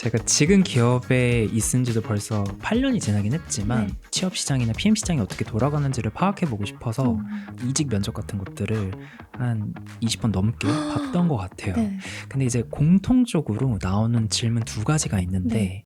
제가 지금 기업에 있은 지도 벌써 8년이 지나긴 했지만 네. 취업 시장이나 PM 시장이 어떻게 돌아가는지를 파악해 보고 싶어서 음. 이직 면접 같은 것들을 한 20번 넘게 봤던 것 같아요. 네. 근데 이제 공통적으로 나오는 질문 두 가지가 있는데 네.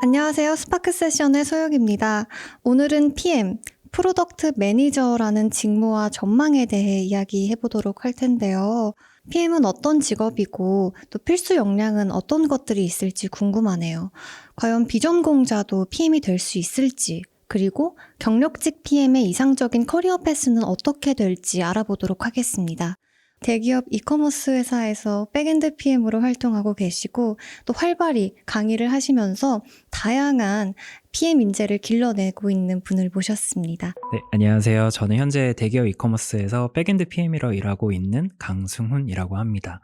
안녕하세요. 스파크 세션의 소혁입니다. 오늘은 PM, 프로덕트 매니저라는 직무와 전망에 대해 이야기해 보도록 할 텐데요. PM은 어떤 직업이고 또 필수 역량은 어떤 것들이 있을지 궁금하네요. 과연 비전공자도 PM이 될 수 있을지, 그리고 경력직 PM의 이상적인 커리어 패스는 어떻게 될지 알아보도록 하겠습니다. 대기업 이커머스 회사에서 백엔드 PM으로 활동하고 계시고 또 활발히 강의를 하시면서 다양한 PM 인재를 길러내고 있는 분을 모셨습니다. 네, 안녕하세요. 저는 현재 대기업 이커머스에서 백엔드 PM으로 일하고 있는 강승훈이라고 합니다.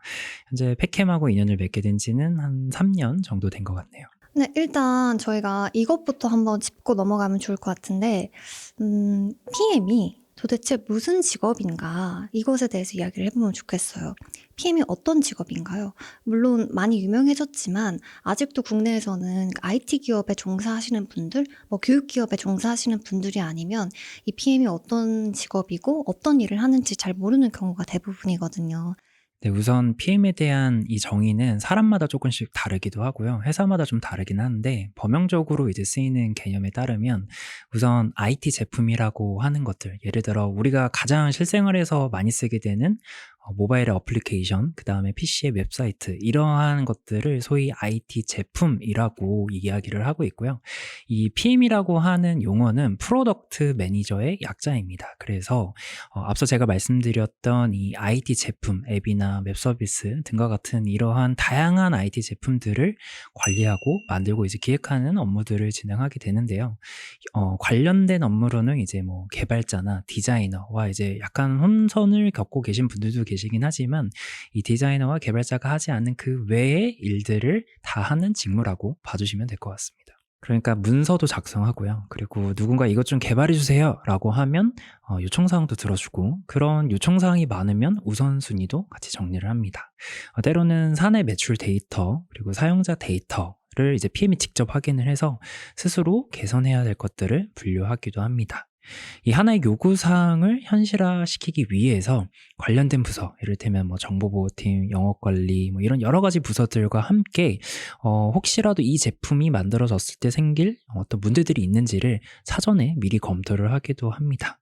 현재 팩캠하고 인연을 맺게 된 지는 한 3년 정도 된 것 같네요. 네, 일단 저희가 이것부터 한번 짚고 넘어가면 좋을 것 같은데, 음, PM이 도대체 무슨 직업인가 이것에 대해서 이야기를 해보면 좋겠어요. PM이 어떤 직업인가요? 물론 많이 유명해졌지만 아직도 국내에서는 IT 기업에 종사하시는 분들, 뭐 교육 기업에 종사하시는 분들이 아니면 이 PM이 어떤 직업이고 어떤 일을 하는지 잘 모르는 경우가 대부분이거든요. 네, 우선 PM에 대한 이 정의는 사람마다 조금씩 다르기도 하고요. 회사마다 좀 다르긴 한데 범용적으로 이제 쓰이는 개념에 따르면 우선 IT 제품이라고 하는 것들, 예를 들어 우리가 가장 실생활에서 많이 쓰게 되는 어, 모바일의 어플리케이션, 그 다음에 PC의 웹사이트, 이러한 것들을 소위 IT 제품이라고 이야기를 하고 있고요. 이 PM이라고 하는 용어는 프로덕트 매니저의 약자입니다. 그래서 어, 앞서 제가 말씀드렸던 이 IT 제품, 앱이나 웹 서비스 등과 같은 이러한 다양한 IT 제품들을 관리하고 만들고 이제 기획하는 업무들을 진행하게 되는데요. 어, 관련된 업무로는 이제 뭐 개발자나 디자이너와 이제 약간 혼선을 겪고 계신 분들도 계 시긴 하지만 이 디자이너와 개발자가 하지 않는 그 외의 일들을 다 하는 직무라고 봐주시면 될 것 같습니다. 그러니까 문서도 작성하고요. 그리고 누군가 이것 좀 개발해 주세요 라고 하면 어, 요청 사항도 들어주고 그런 요청 사항이 많으면 우선순위도 같이 정리를 합니다. 어, 때로는 사내 매출 데이터 그리고 사용자 데이터 를 이제 PM이 직접 확인을 해서 스스로 개선해야 될 것들을 분류하기도 합니다. 이 하나의 요구사항을 현실화시키기 위해서 관련된 부서, 이를테면 뭐 정보보호팀, 영업관리, 뭐 이런 여러 가지 부서들과 함께 어, 혹시라도 이 제품이 만들어졌을 때 생길 어떤 문제들이 있는지를 사전에 미리 검토를 하기도 합니다.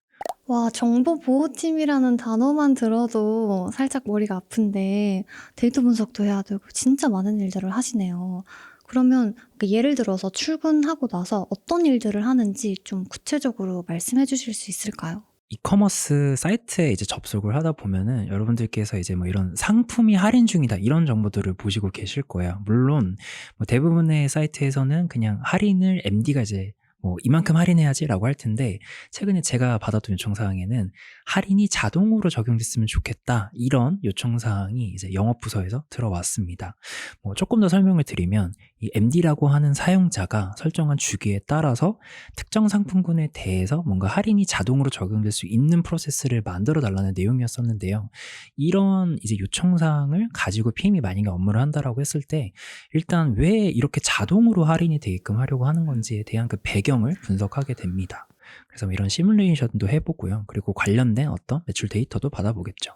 와, 정보보호팀이라는 단어만 들어도 살짝 머리가 아픈데 데이터 분석도 해야 되고 진짜 많은 일들을 하시네요. 그러면 그 예를 들어서 출근하고 나서 어떤 일들을 하는지 좀 구체적으로 말씀해 주실 수 있을까요? 이커머스 사이트에 이제 접속을 하다 보면은 여러분들께서 이제 뭐 이런 상품이 할인 중이다 이런 정보들을 보시고 계실 거예요. 물론 뭐 대부분의 사이트에서는 그냥 할인을 MD가 이제 뭐 이만큼 할인해야지라고 할 텐데 최근에 제가 받았던 요청 사항에는 할인이 자동으로 적용됐으면 좋겠다 이런 요청 사항이 이제 영업 부서에서 들어왔습니다. 뭐 조금 더 설명을 드리면 이 MD라고 하는 사용자가 설정한 주기에 따라서 특정 상품군에 대해서 뭔가 할인이 자동으로 적용될 수 있는 프로세스를 만들어 달라는 내용이었었는데요. 이런 이제 요청 사항을 가지고 PM이 만약에 업무를 한다라고 했을 때 일단 왜 이렇게 자동으로 할인이 되게끔 하려고 하는 건지에 대한 그 배경 을 분석하게 됩니다. 그래서 뭐 이런 시뮬레이션도 해보고요. 그리고 관련된 어떤 매출 데이터도 받아보겠죠.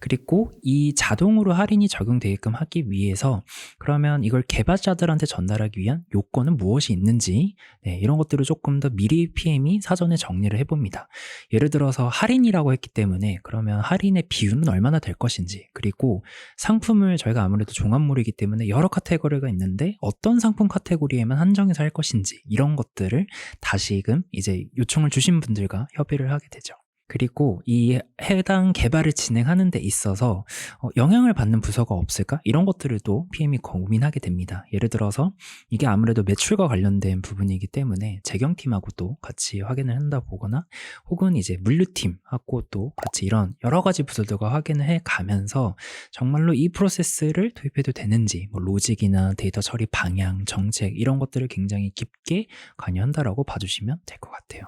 그리고 이 자동으로 할인이 적용되게끔 하기 위해서 그러면 이걸 개발자들한테 전달하기 위한 요건은 무엇이 있는지 네, 이런 것들을 조금 더 미리 PM이 사전에 정리를 해봅니다. 예를 들어서 할인이라고 했기 때문에 그러면 할인의 비율은 얼마나 될 것인지 그리고 상품을 저희가 아무래도 종합물이기 때문에 여러 카테고리가 있는데 어떤 상품 카테고리에만 한정해서 할 것인지 이런 것들을 다시금 이제 요청을 주신 분들과 협의를 하게 되죠. 그리고 이 해당 개발을 진행하는 데 있어서 어, 영향을 받는 부서가 없을까? 이런 것들을 또 PM이 고민하게 됩니다. 예를 들어서 이게 아무래도 매출과 관련된 부분이기 때문에 재경팀하고 또 같이 확인을 한다 보거나 혹은 이제 물류팀하고 또 같이 이런 여러 가지 부서들과 확인을 해 가면서 정말로 이 프로세스를 도입해도 되는지 뭐 로직이나 데이터 처리 방향, 정책 이런 것들을 굉장히 깊게 관여한다라고 봐주시면 될 것 같아요.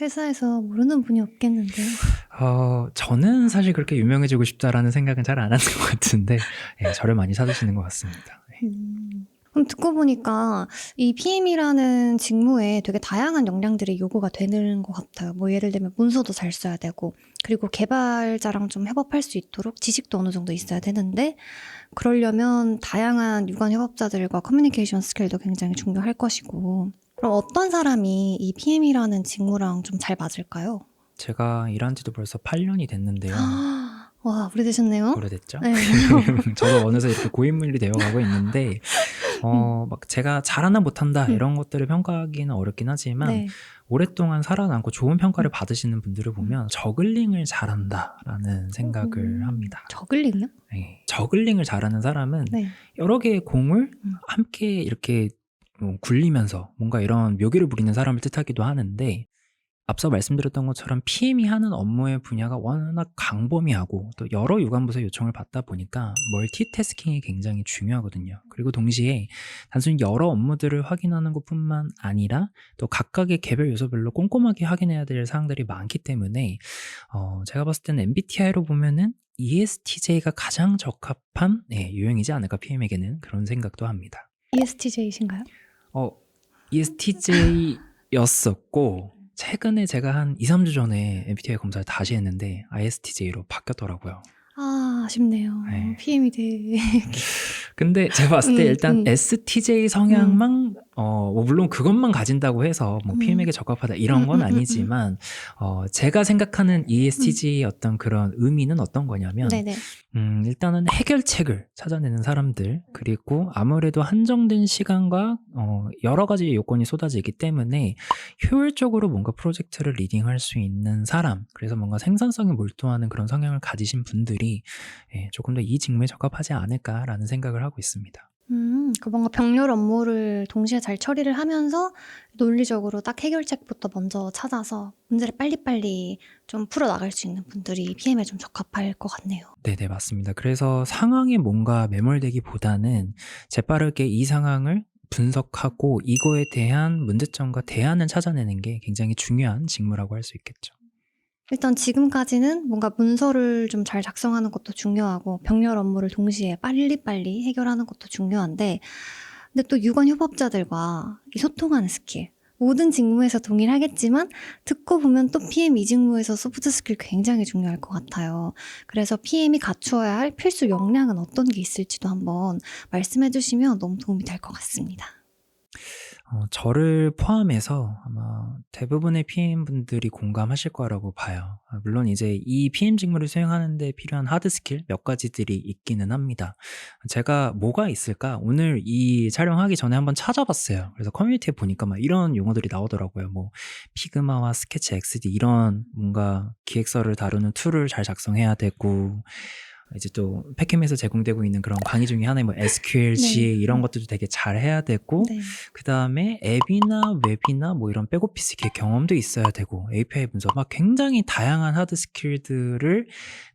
회사에서 모르는 분이 없겠는데요. 어, 저는 사실 그렇게 유명해지고 싶다라는 생각은 잘 안 하는 것 같은데, 예, 저를 많이 찾으시는 것 같습니다. 네. 음, 그럼 듣고 보니까 이 PM이라는 직무에 되게 다양한 역량들이 요구가 되는 것 같아요. 뭐 예를 들면 문서도 잘 써야 되고, 그리고 개발자랑 좀 협업할 수 있도록 지식도 어느 정도 있어야 되는데, 그러려면 다양한 유관 협업자들과 커뮤니케이션 스킬도 굉장히 중요할 것이고, 그럼 어떤 사람이 이 PM이라는 직무랑 좀 잘 맞을까요? 제가 일한 지도 벌써 8년이 됐는데요. 와, 오래되셨네요. 오래됐죠? 네. 저도 어느새 이렇게 고인물이 되어가고 있는데, 어, 막 제가 잘하나 못한다 음. 이런 것들을 평가하기는 어렵긴 하지만, 네. 오랫동안 살아남고 좋은 평가를 받으시는 분들을 보면 저글링을 잘한다라는 생각을 음. 합니다. 저글링요? 네. 저글링을 잘하는 사람은 네. 여러 개의 공을 음. 함께 이렇게 뭐 굴리면서 뭔가 이런 묘기를 부리는 사람을 뜻하기도 하는데 앞서 말씀드렸던 것처럼 PM이 하는 업무의 분야가 워낙 강범위하고 또 여러 유관부서 요청을 받다 보니까 멀티태스킹이 굉장히 중요하거든요. 그리고 동시에 단순히 여러 업무들을 확인하는 것뿐만 아니라 또 각각의 개별 요소별로 꼼꼼하게 확인해야 될 사항들이 많기 때문에 어, 제가 봤을 때는 MBTI로 보면은 ESTJ가 가장 적합한 네, 유형이지 않을까 PM에게는 그런 생각도 합니다. ESTJ이신가요? 어, ESTJ였었고 최근에 제가 한 2, 3주 전에 MBTI 검사를 다시 했는데 ISTJ로 바뀌었더라고요. 아, 아쉽네요. 네. PM이 돼. 근데 제가 봤을 때 음, 일단 음. STJ 성향만 어, 뭐 물론 그것만 가진다고 해서 뭐 음. PM에게 적합하다 이런 건 음, 음, 음, 음. 아니지만 어, 제가 생각하는 ESTJ의 어떤 그런 의미는 어떤 거냐면 네네. 음, 일단은 해결책을 찾아내는 사람들, 그리고 아무래도 한정된 시간과 어, 여러 가지 요건이 쏟아지기 때문에 효율적으로 뭔가 프로젝트를 리딩할 수 있는 사람, 그래서 뭔가 생산성에 몰두하는 그런 성향을 가지신 분들이 예, 조금 더 이 직무에 적합하지 않을까라는 생각을 하고 있습니다. 음, 그 뭔가 병렬 업무를 동시에 잘 처리를 하면서 논리적으로 딱 해결책부터 먼저 찾아서 문제를 빨리빨리 좀 풀어나갈 수 있는 분들이 PM에 좀 적합할 것 같네요. 네네, 맞습니다. 그래서 상황에 뭔가 매몰되기보다는 재빠르게 이 상황을 분석하고 이거에 대한 문제점과 대안을 찾아내는 게 굉장히 중요한 직무라고 할 수 있겠죠. 일단 지금까지는 뭔가 문서를 좀 잘 작성하는 것도 중요하고 병렬 업무를 동시에 빨리빨리 해결하는 것도 중요한데 근데 또 유관 협업자들과 이 소통하는 스킬 모든 직무에서 동일하겠지만 듣고 보면 또 PM 이 직무에서 소프트 스킬 굉장히 중요할 것 같아요. 그래서 PM이 갖추어야 할 필수 역량은 어떤 게 있을지도 한번 말씀해 주시면 너무 도움이 될 것 같습니다. 어, 저를 포함해서 아마 대부분의 PM 분들이 공감하실 거라고 봐요. 아, 물론 이제 이 PM 직무를 수행하는 데 필요한 하드 스킬 몇 가지들이 있기는 합니다. 제가 뭐가 있을까? 오늘 이 촬영하기 전에 한번 찾아봤어요. 그래서 커뮤니티에 보니까 막 이런 용어들이 나오더라고요. 뭐 피그마와 스케치 XD 이런 뭔가 기획서를 다루는 툴을 잘 작성해야 되고 이제 또 패캠에서 제공되고 있는 그런 강의 중에 하나의 뭐 SQL, 네. GA 이런 것들도 되게 잘 해야 되고 네. 그 다음에 앱이나 웹이나 뭐 이런 백오피스 경험도 있어야 되고 API 분석 막 굉장히 다양한 하드 스킬들을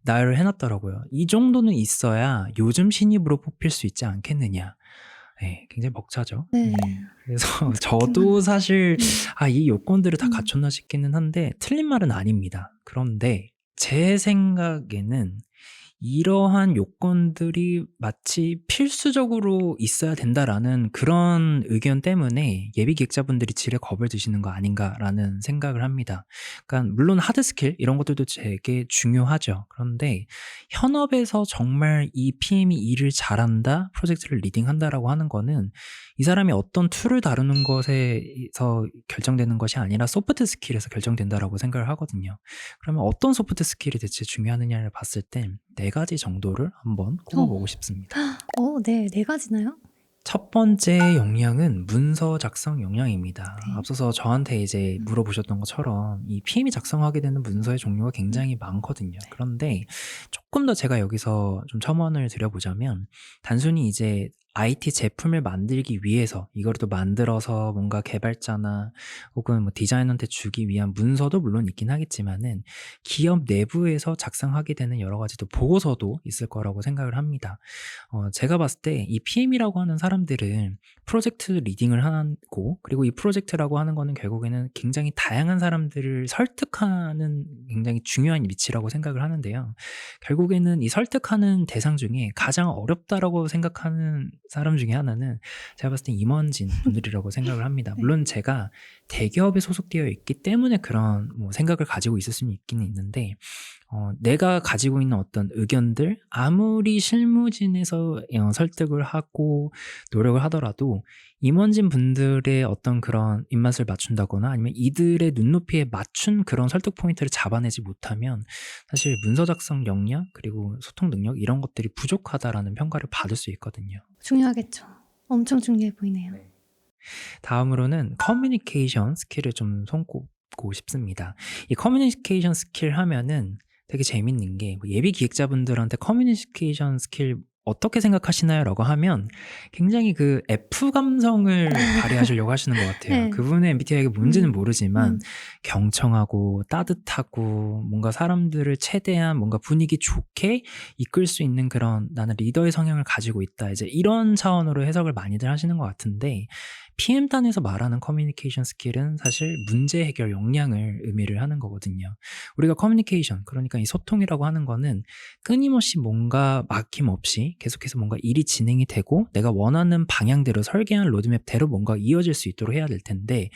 나열을 해놨더라고요. 이 정도는 있어야 요즘 신입으로 뽑힐 수 있지 않겠느냐. 네, 굉장히 벅차죠. 네. 그래서 저도 사실 음. 아, 이 요건들을 다 음. 갖췄나 싶기는 한데 틀린 말은 아닙니다. 그런데 제 생각에는 이러한 요건들이 마치 필수적으로 있어야 된다라는 그런 의견 때문에 예비 기획자분들이 질에 겁을 드시는 거 아닌가라는 생각을 합니다. 그러니까 물론 하드 스킬 이런 것들도 되게 중요하죠. 그런데 현업에서 정말 이 PM이 일을 잘한다, 프로젝트를 리딩한다라고 하는 거는 이 사람이 어떤 툴을 다루는 것에서 결정되는 것이 아니라 소프트 스킬에서 결정된다라고 생각을 하거든요. 그러면 어떤 소프트 스킬이 대체 중요하느냐를 봤을 땐네 가지 정도를 한번 꼽아보고 싶습니다. 어, 네, 네 가지나요? 첫 번째 역량은 문서 작성 역량입니다. 네. 앞서서 저한테 이제 음. 물어보셨던 것처럼 이 PM이 작성하게 되는 문서의 종류가 굉장히 많거든요. 그런데 조금 더 제가 여기서 좀 첨언을 드려보자면 단순히 이제 IT 제품을 만들기 위해서 이걸 또 만들어서 뭔가 개발자나 혹은 뭐 디자이너한테 주기 위한 문서도 물론 있긴 하겠지만은 기업 내부에서 작성하게 되는 여러 가지 또 보고서도 있을 거라고 생각을 합니다. 어, 제가 봤을 때 이 PM이라고 하는 사람들은 프로젝트 리딩을 하고 그리고 이 프로젝트라고 하는 거는 결국에는 굉장히 다양한 사람들을 설득하는 굉장히 중요한 위치라고 생각을 하는데요. 결국 에는 이 설득하는 대상 중에 가장 어렵다라고 생각하는 사람 중에 하나는 제가 봤을 때 임원진 분들이라고 생각을 합니다. 네. 물론 제가 대기업에 소속되어 있기 때문에 그런 뭐 생각을 가지고 있을 수는 있기는 있는데 어, 내가 가지고 있는 어떤 의견들 아무리 실무진에서 어, 설득을 하고 노력을 하더라도 임원진 분들의 어떤 그런 입맛을 맞춘다거나 아니면 이들의 눈높이에 맞춘 그런 설득 포인트를 잡아내지 못하면 사실 문서 작성 역량 그리고 소통 능력 이런 것들이 부족하다라는 평가를 받을 수 있거든요. 중요하겠죠. 엄청 중요해 보이네요. 네. 다음으로는 커뮤니케이션 스킬을 좀 손꼽고 싶습니다. 이 커뮤니케이션 스킬 하면은 되게 재밌는 게뭐 예비 기획자분들한테 커뮤니케이션 스킬 어떻게 생각하시나요? 라고 하면 굉장히 그 F 감성을 발휘하시려고 하시는 것 같아요. 네. 그분의 MBTI가 뭔지는 음, 모르지만 음. 경청하고 따뜻하고 뭔가 사람들을 최대한 뭔가 분위기 좋게 이끌 수 있는 그런 나는 리더의 성향을 가지고 있다. 이제 이런 차원으로 해석을 많이들 하시는 것 같은데 PM단에서 말하는 커뮤니케이션 스킬은 사실 문제 해결 역량을 의미를 하는 거거든요. 우리가 커뮤니케이션, 그러니까 이 소통이라고 하는 거는 끊임없이 뭔가 막힘없이 계속해서 뭔가 일이 진행이 되고 내가 원하는 방향대로 설계한 로드맵대로 뭔가 이어질 수 있도록 해야 될 텐데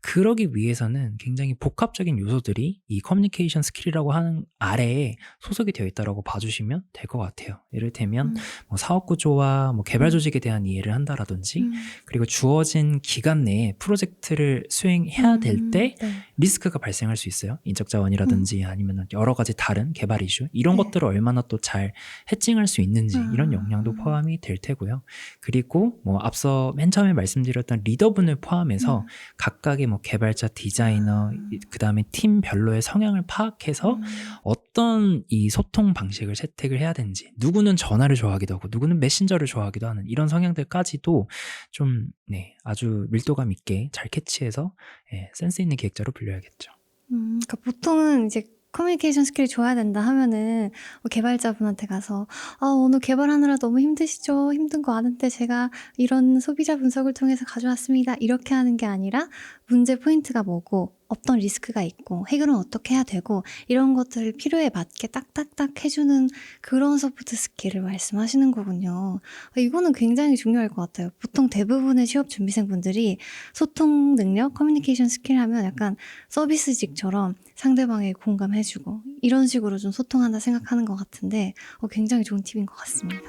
그러기 위해서는 굉장히 복합적인 요소들이 이 커뮤니케이션 스킬이라고 하는 아래에 소속이 되어 있다라고 봐주시면 될 것 같아요. 이를테면 음, 뭐 사업 구조와 뭐 개발 음. 조직에 대한 이해를 한다라든지 음. 그리고 주어진 기간 내에 프로젝트를 수행해야 될 음, 때 네. 리스크가 발생할 수 있어요. 인적 자원이라든지 아니면 여러 가지 다른 개발 이슈 이런 네. 것들을 얼마나 또 잘 해칭할 수 있는지 이런 아. 역량도 포함이 될 테고요. 그리고 뭐 앞서 맨 처음에 말씀드렸던 리더분을 포함해서 음. 각각의 뭐 개발자, 디자이너, 음. 그 다음에 팀별로의 성향을 파악해서 음. 어떤 이 소통 방식을 채택을 해야 되는지 누구는 전화를 좋아하기도 하고 누구는 메신저를 좋아하기도 하는 이런 성향들까지도 좀 네, 아주 밀도감 있게 잘 캐치해서 예, 센스 있는 기획자로 불려야겠죠. 음, 그러니까 보통은 이제 커뮤니케이션 스킬이 좋아야 된다 하면은 뭐 개발자분한테 가서 아, 오늘 개발하느라 너무 힘드시죠? 힘든 거 아는데 제가 이런 소비자 분석을 통해서 가져왔습니다. 이렇게 하는 게 아니라 문제 포인트가 뭐고 어떤 리스크가 있고 해결은 어떻게 해야 되고 이런 것들을 필요에 맞게 딱딱딱 해주는 그런 소프트 스킬을 말씀하시는 거군요. 아, 이거는 굉장히 중요할 것 같아요. 보통 대부분의 취업 준비생 분들이 소통 능력, 커뮤니케이션 스킬 하면 약간 서비스직처럼 상대방에게 공감해주고 이런 식으로 좀 소통한다 생각하는 것 같은데 어, 굉장히 좋은 팁인 것 같습니다.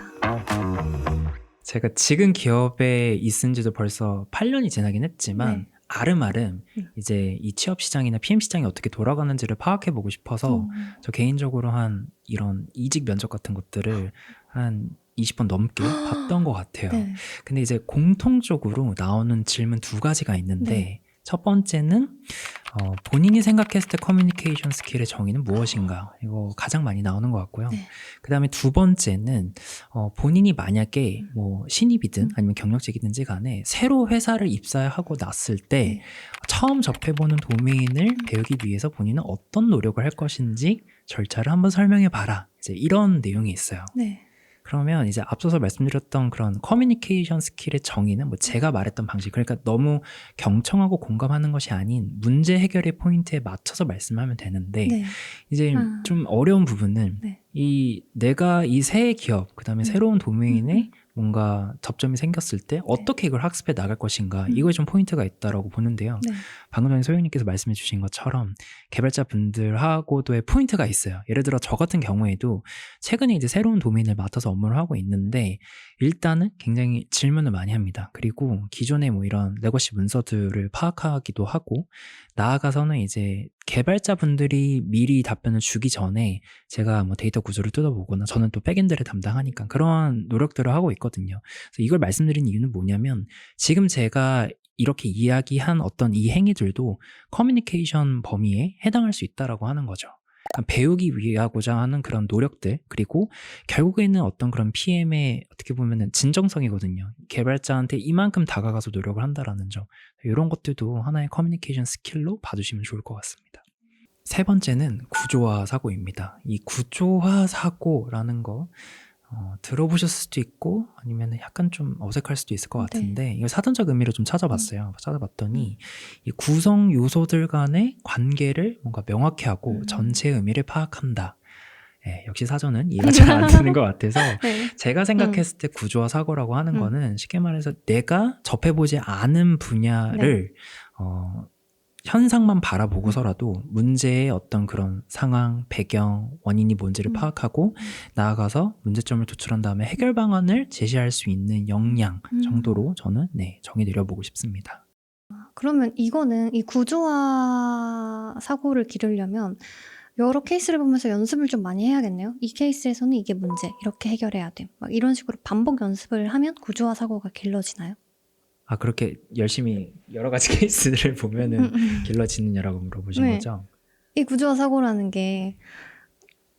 제가 지금 기업에 있은 지도 벌써 8년이 지나긴 했지만 네. 아름아름 음. 이제 이 취업 시장이나 PM 시장이 어떻게 돌아가는지를 파악해 보고 싶어서 음. 저 개인적으로 한 이런 이직 면접 같은 것들을 한 20번 넘게 봤던 것 같아요. 네. 근데 이제 공통적으로 나오는 질문 두 가지가 있는데 네. 첫 번째는 어, 본인이 생각했을 때 커뮤니케이션 스킬의 정의는 무엇인가 이거 가장 많이 나오는 것 같고요. 네. 그 다음에 두 번째는 어, 본인이 만약에 음. 뭐 신입이든 음. 아니면 경력직이든지 간에 새로 회사를 입사하고 났을 때 네. 처음 접해보는 도메인을 배우기 위해서 본인은 어떤 노력을 할 것인지 절차를 한번 설명해 봐라. 이제 이런 내용이 있어요. 네. 그러면 이제 앞서서 말씀드렸던 그런 커뮤니케이션 스킬의 정의는 뭐 제가 말했던 방식, 그러니까 너무 경청하고 공감하는 것이 아닌 문제 해결의 포인트에 맞춰서 말씀하면 되는데 네. 이제 아. 좀 어려운 부분은 네. 이 내가 이 새 기업, 그 다음에 음. 새로운 도메인에 음. 뭔가 접점이 생겼을 때 어떻게 이걸 학습해 나갈 것인가 음. 이거에 좀 포인트가 있다라고 보는데요. 네. 방금 전에 소영님께서 말씀해 주신 것처럼 개발자 분들하고도의 포인트가 있어요. 예를 들어 저 같은 경우에도 최근에 이제 새로운 도메인을 맡아서 업무를 하고 있는데 일단은 굉장히 질문을 많이 합니다. 그리고 기존의 뭐 이런 레거시 문서들을 파악하기도 하고 나아가서는 이제 개발자 분들이 미리 답변을 주기 전에 제가 뭐 데이터 구조를 뜯어보거나 저는 또 백엔드를 담당하니까 그런 노력들을 하고 있거든요. 그래서 이걸 말씀드린 이유는 뭐냐면 지금 제가 이렇게 이야기한 어떤 이 행위들도 커뮤니케이션 범위에 해당할 수 있다라고 하는 거죠. 그러니까 배우기 위하고자 하는 그런 노력들 그리고 결국에는 어떤 그런 PM의 어떻게 보면은 진정성이거든요. 개발자한테 이만큼 다가가서 노력을 한다라는 점 이런 것들도 하나의 커뮤니케이션 스킬로 봐주시면 좋을 것 같습니다. 세 번째는 구조화 사고입니다. 이 구조화 사고라는 거 어, 들어보셨을 수도 있고 아니면 약간 좀 어색할 수도 있을 것 네. 같은데 이걸 사전적 의미로 좀 찾아봤어요. 음. 찾아봤더니 이 구성 요소들 간의 관계를 뭔가 명확히 하고 음. 전체 의미를 파악한다. 예, 역시 사전은 이해가 잘 안 되는 것 같아서 네. 제가 생각했을 때 구조화 사고라고 하는 음. 거는 쉽게 말해서 내가 접해보지 않은 분야를 네. 어, 현상만 바라보고서라도 문제의 어떤 그런 상황, 배경, 원인이 뭔지를 음. 파악하고 나아가서 문제점을 도출한 다음에 해결 방안을 제시할 수 있는 역량 음. 정도로 저는 네, 정의 내려보고 싶습니다. 그러면 이거는 이 구조화 사고를 기르려면 여러 케이스를 보면서 연습을 좀 많이 해야겠네요. 이 케이스에서는 이게 문제, 이렇게 해결해야 돼. 막 이런 식으로 반복 연습을 하면 구조화 사고가 길러지나요? 아 그렇게 열심히 여러 가지 케이스를 보면은 음, 음. 길러지느냐라고 물어보신 네. 거죠? 이 구조화 사고라는 게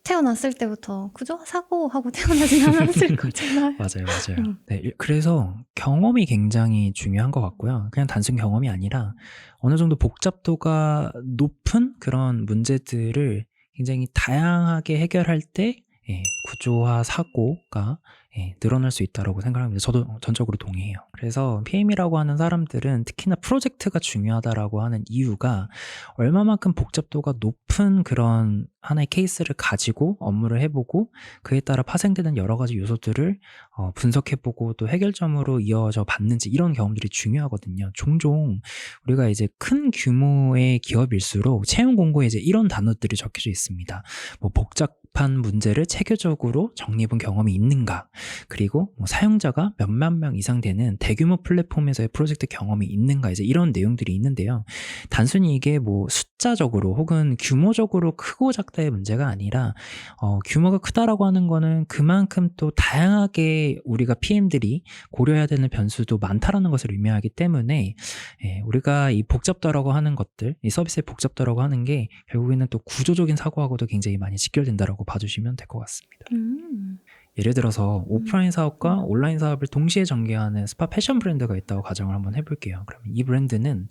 태어났을 때부터 구조화 사고 하고 태어나진 않았을 거잖아요. 맞아요, 맞아요. 음. 네, 일- 그래서 경험이 굉장히 중요한 것 같고요. 그냥 단순 경험이 아니라 어느 정도 복잡도가 높은 그런 문제들을 굉장히 다양하게 해결할 때 예, 구조화 사고가 예, 늘어날 수 있다고 생각합니다. 저도 전적으로 동의해요. 그래서 PM이라고 하는 사람들은 특히나 프로젝트가 중요하다라고 하는 이유가 얼마만큼 복잡도가 높은 그런 하나의 케이스를 가지고 업무를 해보고 그에 따라 파생되는 여러 가지 요소들을 어, 분석해보고 또 해결점으로 이어져 봤는지 이런 경험들이 중요하거든요. 종종 우리가 이제 큰 규모의 기업일수록 채용 공고에 이제 이런 단어들이 적혀져 있습니다. 뭐 복잡 한 문제를 체계적으로 정리해본 경험이 있는가, 그리고 뭐 사용자가 몇만 명 이상 되는 대규모 플랫폼에서의 프로젝트 경험이 있는가, 이제 이런 내용들이 있는데요. 단순히 이게 뭐 숫자적으로 혹은 규모적으로 크고 작다의 문제가 아니라 어, 규모가 크다라고 하는 거는 그만큼 또 다양하게 우리가 PM들이 고려해야 되는 변수도 많다라는 것을 의미하기 때문에 예, 우리가 이 복잡도라고 하는 것들, 이 서비스의 복잡도라고 하는 게 결국에는 또 구조적인 사고하고도 굉장히 많이 직결된다라고 봐주시면 될 것 같습니다. 음. 예를 들어서 오프라인 사업과 온라인 사업을 동시에 전개하는 스파 패션 브랜드가 있다고 가정을 한번 해볼게요. 그러면 이 브랜드는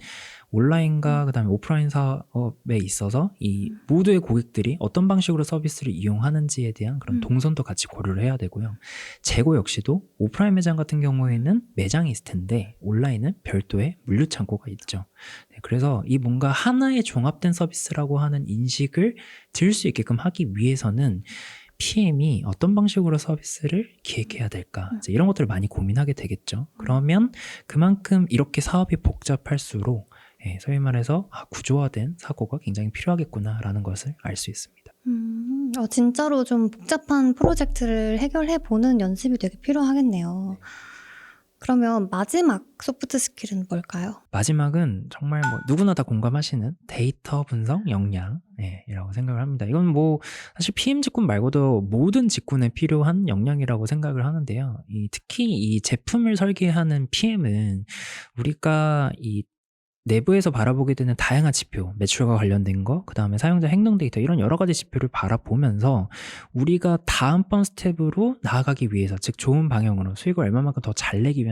온라인과 그다음에 오프라인 사업에 있어서 이 모두의 고객들이 어떤 방식으로 서비스를 이용하는지에 대한 그런 음. 동선도 같이 고려를 해야 되고요. 재고 역시도 오프라인 매장 같은 경우에는 매장이 있을 텐데 온라인은 별도의 물류 창고가 있죠. 네, 그래서 이 뭔가 하나의 종합된 서비스라고 하는 인식을 들 수 있게끔 하기 위해서는 PM이 어떤 방식으로 서비스를 기획해야 될까 음. 이제 이런 것들을 많이 고민하게 되겠죠. 그러면 그만큼 이렇게 사업이 복잡할수록 예, 소위 말해서 아, 구조화된 사고가 굉장히 필요하겠구나라는 것을 알 수 있습니다. 음, 어, 진짜로 좀 복잡한 프로젝트를 해결해 보는 연습이 되게 필요하겠네요. 그러면 마지막 소프트 스킬은 뭘까요? 마지막은 정말 뭐 누구나 다 공감하시는 데이터 분석 역량이라고 생각을 합니다. 이건 뭐 사실 PM 직군 말고도 모든 직군에 필요한 역량이라고 생각을 하는데요. 이 특히 이 제품을 설계하는 PM은 우리가 이 내부에서 바라보게 되는 다양한 지표, 매출과 관련된 거, 그 다음에 사용자 행동 데이터 이런 여러 가지 지표를 바라보면서 우리가 다음번 스텝으로 나아가기 위해서, 즉 좋은 방향으로 수익을 얼마만큼 더 잘 내기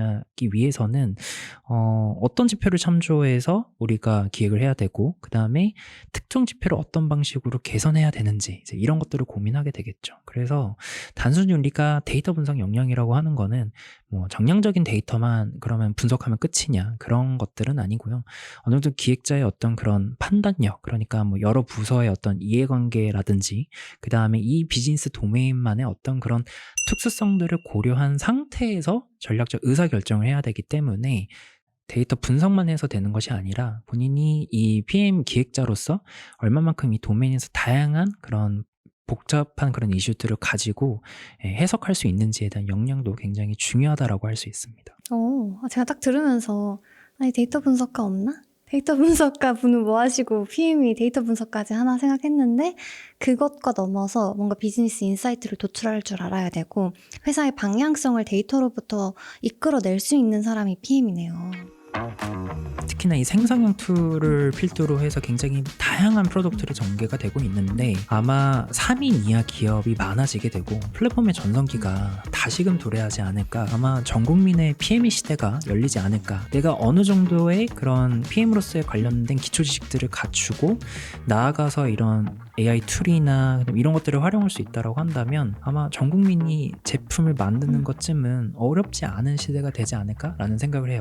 위해서는 어, 어떤 지표를 참조해서 우리가 기획을 해야 되고, 그 다음에 특정 지표를 어떤 방식으로 개선해야 되는지, 이제 이런 것들을 고민하게 되겠죠. 그래서 단순히 우리가 데이터 분석 역량이라고 하는 거는 뭐 정량적인 데이터만 그러면 분석하면 끝이냐, 그런 것들은 아니고요. 어느 정도 기획자의 어떤 그런 판단력, 그러니까 뭐 여러 부서의 어떤 이해관계라든지, 그 다음에 이 비즈니스 도메인만의 어떤 그런 특수성들을 고려한 상태에서 전략적 의사결정을 해야 되기 때문에 데이터 분석만 해서 되는 것이 아니라 본인이 이 PM 기획자로서 얼마만큼 이 도메인에서 다양한 그런 복잡한 그런 이슈들을 가지고 예, 해석할 수 있는지에 대한 역량도 굉장히 중요하다라고 할 수 있습니다. 어, 제가 딱 들으면서 아니 데이터 분석가 없나? 데이터 분석가 분은 뭐 하시고 PM이 데이터 분석까지 하나 생각했는데 그것과 넘어서 뭔가 비즈니스 인사이트를 도출할 줄 알아야 되고 회사의 방향성을 데이터로부터 이끌어낼 수 있는 사람이 PM이네요. 특히나 이 생성형 툴을 필두로 해서 굉장히 다양한 프로덕트를 전개가 되고 있는데 아마 3인 이하 기업이 많아지게 되고 플랫폼의 전성기가 다시금 도래하지 않을까. 아마 전 국민의 PME 시대가 열리지 않을까. 내가 어느 정도의 그런 PM으로서의 관련된 기초 지식들을 갖추고 나아가서 이런 AI 툴이나 이런 것들을 활용할 수 있다고 한다면 아마 전 국민이 제품을 만드는 것쯤은 어렵지 않은 시대가 되지 않을까라는 생각을 해요.